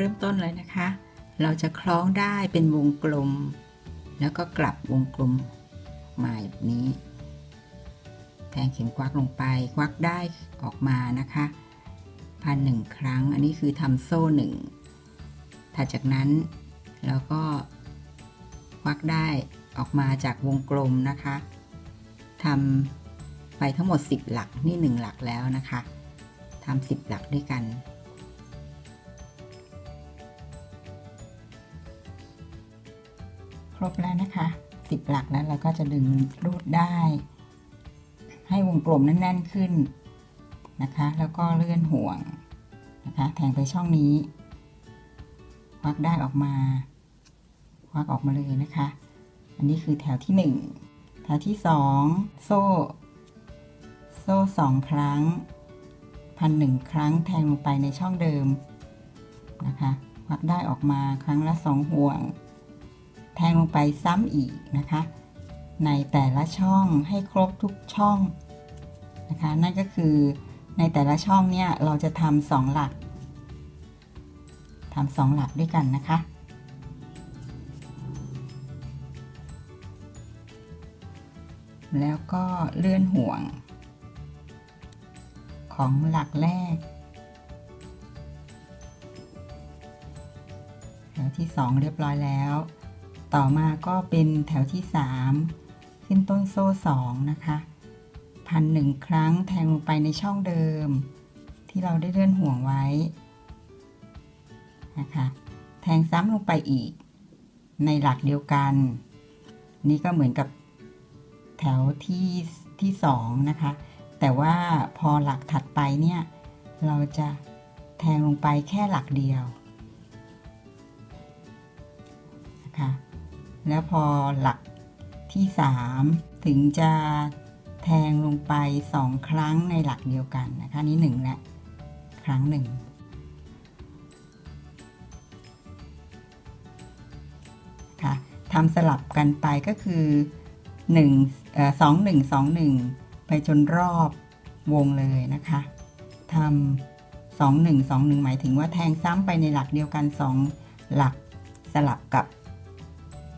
เริ่มต้นเลยนะคะ เราจะคล้องได้เป็นวงกลม แล้วก็กลับวงกลมมาแบบนี้ แทงเข็มกวักลงไป ควักได้ออกมานะคะพันหนึ่งครั้ง อันนี้คือทำโซ่หนึ่งถัดจากนั้นเราก็ควักได้ออกมาจากวงกลมนะคะทำไปทั้งหมด 10 หลักนี่ 1 หลักแล้วนะคะทำ10 หลักด้วยกัน ครบแล้วนะคะ 10 หลักแล้วเราก็จะดึงรูดได้ ให้วงกลมแน่นๆขึ้นนะคะ แล้วก็เลื่อนห่วงนะคะ แทงไปช่องนี้ ควักได้ออกมา ควักออกมาเลยนะคะ อันนี้คือแถวที่ 1 แถวที่ 2 โซ่ โซ่สองครั้ง พันหนึ่งครั้งแทงลงไปในช่องเดิมนะคะ ควักได้ออกมาครั้งละสองห่วง แทงลงไปซ้ำอีกนะคะ ในแต่ละช่องให้ครบทุกช่องนะคะนั่นก็คือในแต่ละช่องเนี่ยเราจะทำสองหลักทำสองหลักด้วยกันนะคะแล้วก็เลื่อนห่วง ของหลักแรกแถวที่ 2 เรียบร้อยแล้ว ต่อมาก็เป็นแถวที่ 3 ขึ้นต้นโซ่ 2 นะคะ พันหนึ่งครั้งแทงลงไปในช่องเดิม ที่เราได้เลื่อนห่วงไว้นะคะแทงซ้ำลงไปอีก ในหลักเดียวกัน นี่ก็เหมือนกับแถวที่ที่สองนะคะ แต่ว่าพอหลักถัดไปเนี่ย เราจะแทงลงไปแค่หลักเดียวนะคะ แล้วพอหลักที่ 3 ถึงจะแทงลงไป 2 ครั้งในหลักเดียวกันนะคะนี่1และครั้งหนึ่งค่ะทำสลับกันไปก็คือ1เอ่อ2 1 2 1 ไปจนรอบวงเลยนะคะทำ2 1 2 1 หมายถึงว่าแทงซ้ำไปในหลักเดียวกัน 2 หลักสลับกับ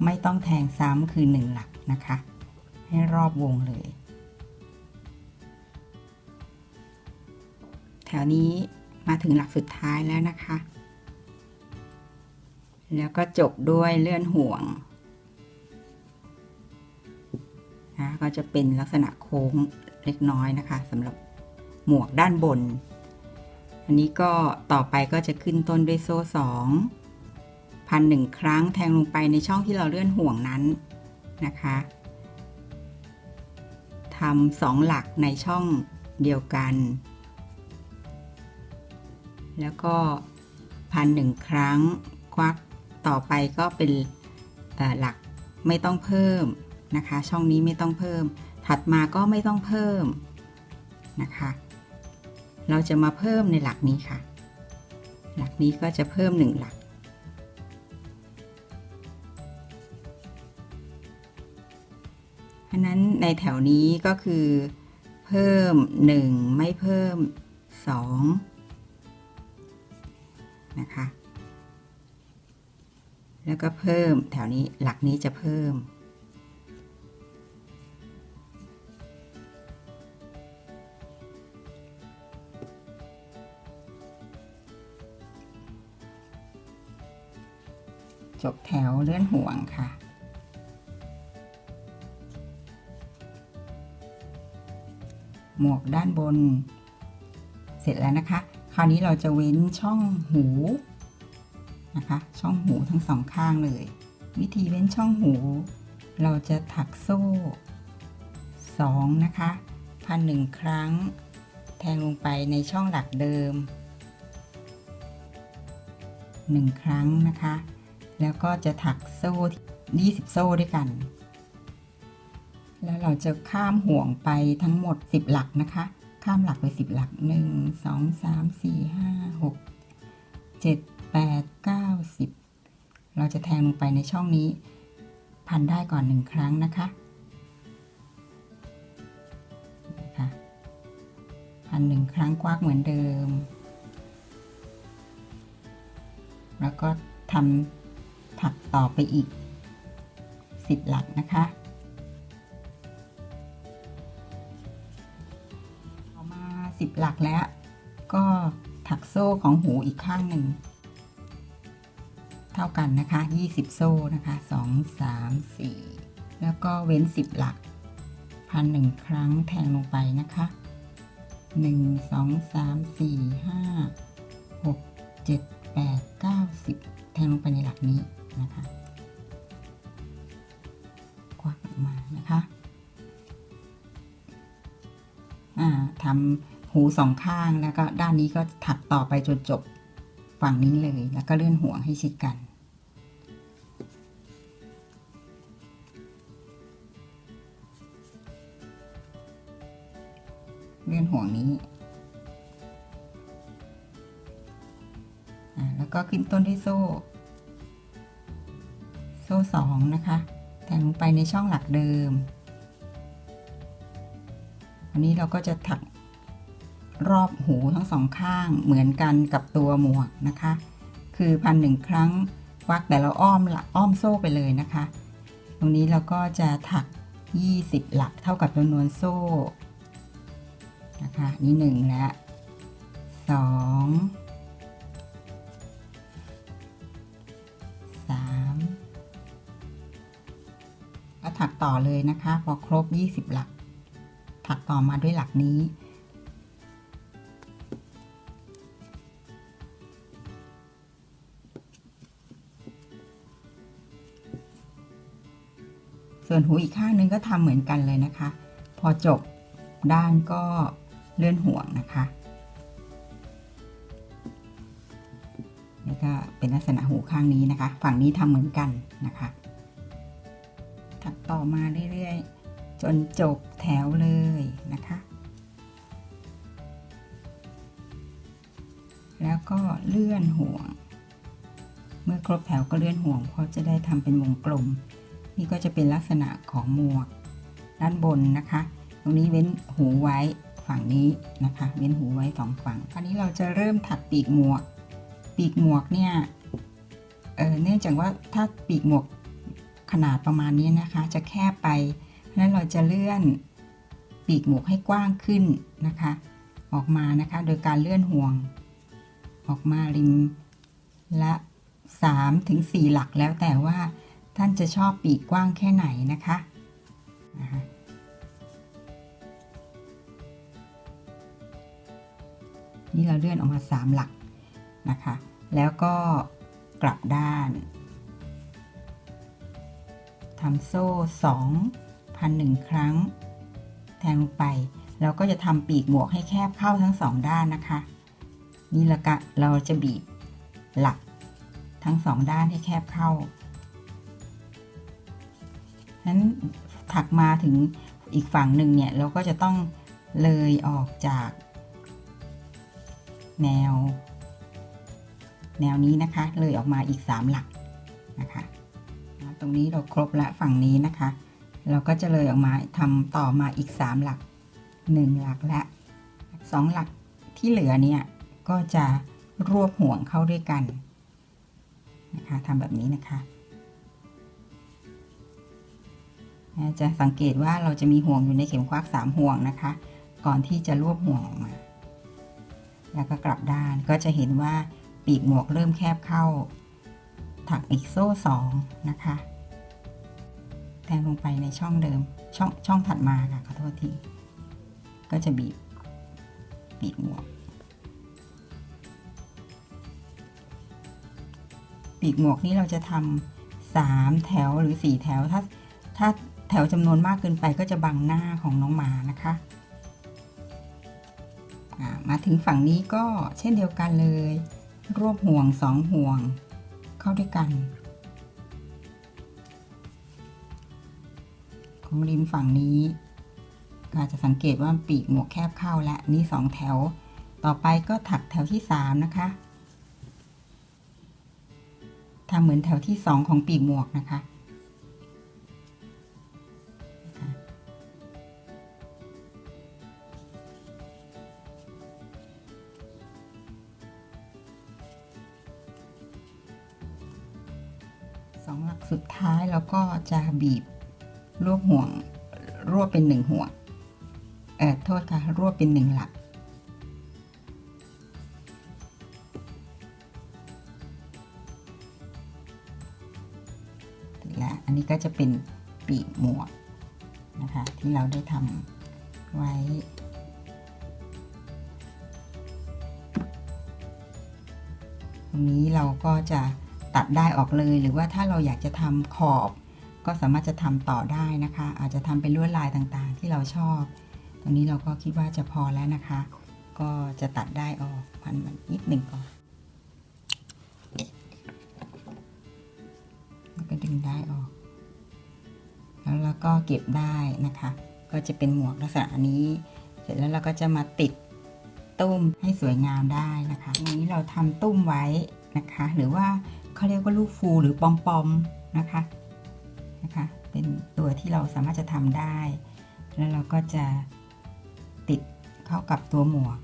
ไม่ต้องแทงซ้ำคือ 1 หลักนะคะ ให้รอบวงเลย แถวนี้มาถึงหลักสุดท้ายแล้วนะคะ แล้วก็จบด้วยเลื่อนห่วงนะก็จะเป็นลักษณะโค้งเล็กน้อยนะคะสำหรับหมวกด้านบน อันนี้ก็ต่อไปก็จะขึ้นต้นด้วยโซ่สอง พันหนึ่งครั้งแทงลงไปในช่องที่เราเลื่อนห่วงนั้นนะคะทำสองหลักในช่องเดียวกัน แล้วก็พันหนึ่งครั้งควักต่อไปก็เป็นหลักไม่ต้องเพิ่มนะคะ ช่องนี้ไม่ต้องเพิ่ม ถัดมาก็ไม่ต้องเพิ่มนะคะ เราจะมาเพิ่มในหลักนี้ค่ะ หลักนี้ก็จะเพิ่มหนึ่งหลัก เพราะนั้นในแถวนี้ก็คือ เพิ่ม 1 ไม่เพิ่ม 2 นะคะ แล้วก็เพิ่มแถวนี้หลักนี้จะเพิ่ม จบแถวเลื่อนห่วงค่ะ หมวกด้านบน เสร็จแล้วนะคะ คราวนี้เราจะเว้นช่องหูนะคะ ช่องหูทั้งสองข้างเลย วิธีเว้นช่องหู เราจะถักโซ่สองนะคะพันหนึ่งครั้ง แทงลงไปในช่องหลักเดิมหนึ่งครั้งนะคะ แล้วก็จะถักโซ่ 20 โซ่ด้วยกัน แล้วเราจะข้ามห่วงไปทั้งหมด 10 หลักนะคะ ข้ามหลักไป 10 หลัก 1 2 3 4 5 6 7 8 9 10 เราจะแทงลงไปในช่องนี้ พันได้ก่อน1ครั้งนะคะนะคะพันหนึ่งครั้งกว้างเหมือนเดิม แล้วก็ทำถักต่อไปอีก 10 หลักนะคะ 10 หลักแล้ว ก็ถักโซ่ของหูอีกข้างหนึ่ง เท่ากันนะคะ 20 โซ่นะคะ 2 3 4 แล้วก็เว้น 10 หลัก พันหนึ่งครั้งแทงลงไปนะคะ 1 2 3 4 5 6 7 8 9 10 แทงลงไปในหลักนี้นะคะควักออกมานะคะอ่าทำ หูสองข้างแล้วก็ด้านนี้ก็ถักต่อไปจนจบฝั่งนี้เลย แล้วก็เลื่อนห่วงให้ชิดกัน เลื่อนห่วงนี้อ่าแล้วก็ขึ้นต้นด้วยโซ่ โซ่สองนะคะแทงลงไปในช่องหลักเดิมอันนี้เราก็จะถัก รอบหูทั้งสองข้างเหมือนกันกับตัวหมวกนะคะ คือพันหนึ่งครั้งวักแต่เราอ้อมละอ้อมโซ่ไปเลยนะคะ ตรงนี้เราก็จะถัก 20 หลักเท่ากับจำนวนโซ่นะคะนี่หนึ่งและสองสามแล้วถักต่อเลยนะคะ พอครบ 20 หลัก ถักต่อมาด้วยหลักนี้ ส่วนหูอีกข้างนึงก็ทำเหมือนกันเลยนะคะ พอจบด้านก็เลื่อนห่วงนะคะนี่ก็เป็นลักษณะหูข้างนี้นะคะ ฝั่งนี้ทำเหมือนกันนะคะถักต่อมาเรื่อยๆ จนจบแถวเลยนะคะ แล้วก็เลื่อนห่วง เมื่อครบแถวก็เลื่อนห่วงเพราะจะได้ทำเป็นวงกลม นี่ก็จะเป็นลักษณะของหมวกด้านบนนะคะ ตรงนี้เว้นหูไว้ฝั่งนี้นะคะ เว้นหูไว้สองฝั่ง คราวนี้เราจะเริ่มถักปีกหมวก ปีกหมวกเนี่ยเเนื่องจากว่าถ้าปีกหมวกขนาดประมาณนี้นะคะ จะแคบไป เพราะนั้นเราจะเลื่อนปีกหมวกให้กว้างขึ้นนะคะ ออกมานะคะ โดยการเลื่อนห่วง ออกมาริมละ3ถึง4หลักแล้วแต่ว่า ท่านจะชอบปีกกว้างแค่ไหนนะคะนะคะนี่เราเลื่อนออกมา 3 หลักนะคะ แล้วก็กลับด้านทำโซ่2พันหนึ่งครั้ง แทงลงไป เราก็จะทำปีกหมวกให้แคบเข้าทั้งสองด้านนะคะ นี่ละกะเราจะบีบหลักทั้งสองด้านให้แคบเข้า นั้นถักมาถึงอีกฝั่งหนึ่งเนี่ยเราก็จะต้องเลยออกจาก แนว แนวนี้นะคะ เลยออกมาอีก 3 หลักนะคะตรงนี้เราครบละฝั่งนี้นะคะ เราก็จะเลยออกมาทำต่อมาอีก 3 หลัก 1 หลักและ 2 หลักที่เหลือเนี่ยก็จะรวบห่วงเข้าด้วยกันนะคะทำแบบนี้นะคะ จะสังเกตว่าเราจะมีห่วงอยู่ในเข็มควักสามห่วงนะคะ ก่อนที่จะรวบห่วงออกมา แล้วก็กลับด้านก็จะเห็นว่าปีกหมวกเริ่มแคบเข้า ถักอีกโซ่สองนะคะแทงลงไปในช่องเดิมช่องช่องถัดมาค่ะขอโทษทีก็จะบีบปีกหมวก ปีกหมวกนี้เราจะทำสามแถวหรือสี่แถวถ้าถ้า แถวจำนวนมากเกินไปก็จะบังหน้าของน้องหมานะคะมาถึงฝั่งนี้ก็เช่นเดียวกันเลย รวบห่วงสองห่วง เข้าด้วยกัน ของริมฝั่งนี้ก็จะสังเกตว่าปีกหมวกแคบเข้าและนี่สองแถว ต่อไปก็ถักแถวที่สามนะคะทำเหมือนแถวที่สองของปีกหมวกนะคะ ท้ายเราก็จะบีบรวบห่วงรวบเป็นหนึ่งห่วงเออโทษค่ะรวบเป็นหนึ่งหลัก และอันนี้ก็จะเป็นปีกหมวกนะคะที่เราได้ทำไว้ตรงนี้เราก็จะ ตัดได้ออกเลย หรือว่าถ้าเราอยากจะทำขอบ ก็สามารถจะทำต่อได้นะคะ อาจจะทำเป็นลวดลายต่างๆ ที่เราชอบ ตรงนี้เราก็คิดว่าจะพอแล้วนะคะ ก็จะตัดได้ออกพันมันนิดหนึ่งก่อนแล้วก็ดึงได้ออก แล้วเราก็เก็บได้นะคะ ก็จะเป็นหมวกลักษณะนี้ เสร็จแล้วเราก็จะมาติดตุ้มให้สวยงามได้นะคะอันนี้เราทำตุ้มไว้นะคะ หรือว่า เขาเรียกว่าลูกฟูหรือปอมปอมนะคะนะคะเป็นตัวที่เราสามารถจะทำได้ แล้วเราก็จะติดเข้ากับตัวหมวก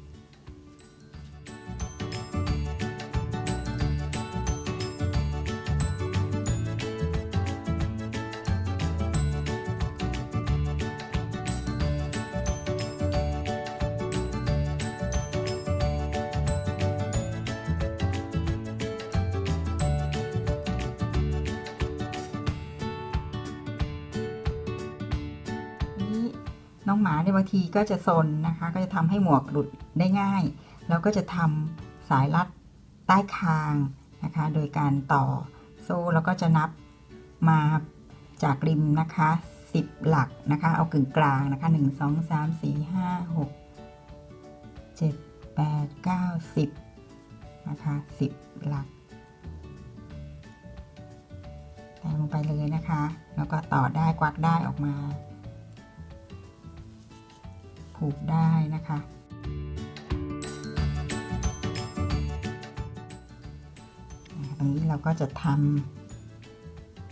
น้องหมาในบางทีก็จะซนนะคะ ก็จะทำให้หมวกหลุดได้ง่าย แล้วก็จะทำสายรัดใต้คางนะคะ โดยการต่อโซ่แล้วก็จะนับมาจากริมนะคะ 10 หลักนะคะ เอากึ่งกลางนะคะ 1 2 3 4 5 6 7 8 9 10นะคะ10 หลักแทงลงไปเลยนะคะ แล้วก็ต่อได้กวักได้ออกมา ผูกได้นะคะอ่าตรงนี้เราก็จะท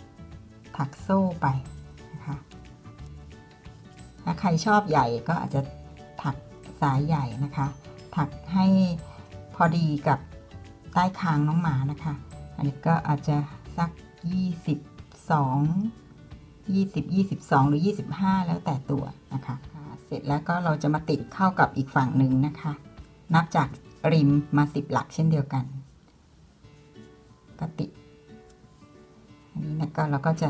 ำถักโซ่ไปนะคะ ถ้าใครชอบใหญ่ก็อาจจะถักสายใหญ่นะคะ ถักให้พอดีกับใต้คางน้องหมานะคะ อันนี้ก็อาจจะสัก 22 20 22 หรือ 25 แล้วแต่ตัวนะคะ เสร็จแล้วก็เราจะมาติดเข้ากับอีกฝั่งหนึ่งนะคะ นับจากริมมา10หลักเช่นเดียวกันก็ติดอันนี้นะก็เราก็จะ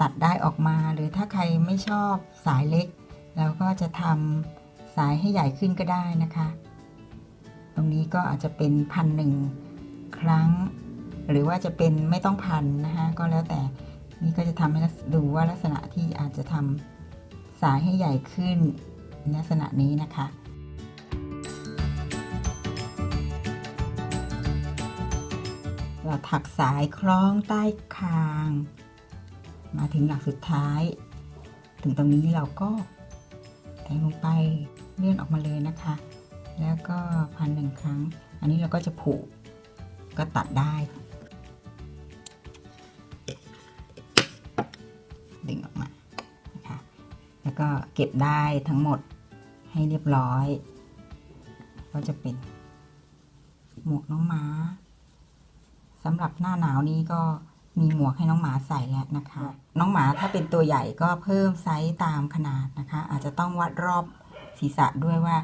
ตัดได้ออกมาหรือถ้าใครไม่ชอบสายเล็กเราก็จะทำสายให้ใหญ่ขึ้นก็ได้นะคะ ตรงนี้ก็อาจจะเป็นพันหนึ่งครั้ง หรือว่าจะเป็นไม่ต้องพันนะคะก็แล้วแต่นี่ก็จะทำให้ดูว่าลักษณะที่อาจจะทำ สายให้ใหญ่ขึ้นลักษณะนี้นะคะ เราถักสายคล้องใต้คาง มาถึงหลักสุดท้าย ถึงตรงนี้เราก็แทงลงไปเลื่อนออกมาเลยนะคะ แล้วก็พันหนึ่งครั้ง อันนี้เราก็จะผูกก็ตัดได้ แล้วก็เก็บได้ทั้งหมดให้เรียบร้อย ก็จะเป็น หมวกน้องหมาสำหรับหน้าหนาวนี้ก็มีหมวกให้น้องหมาใส่แล้วนะคะ น้องหมาถ้าเป็นตัวใหญ่ก็เพิ่มไซส์ตามขนาดนะคะ อาจจะต้องวัดรอบศีรษะด้วยว่า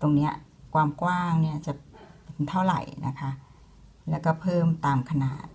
ตรงเนี้ยความกว้างเนี่ยจะเป็นเท่าไหร่นะคะ แล้วก็เพิ่มตามขนาด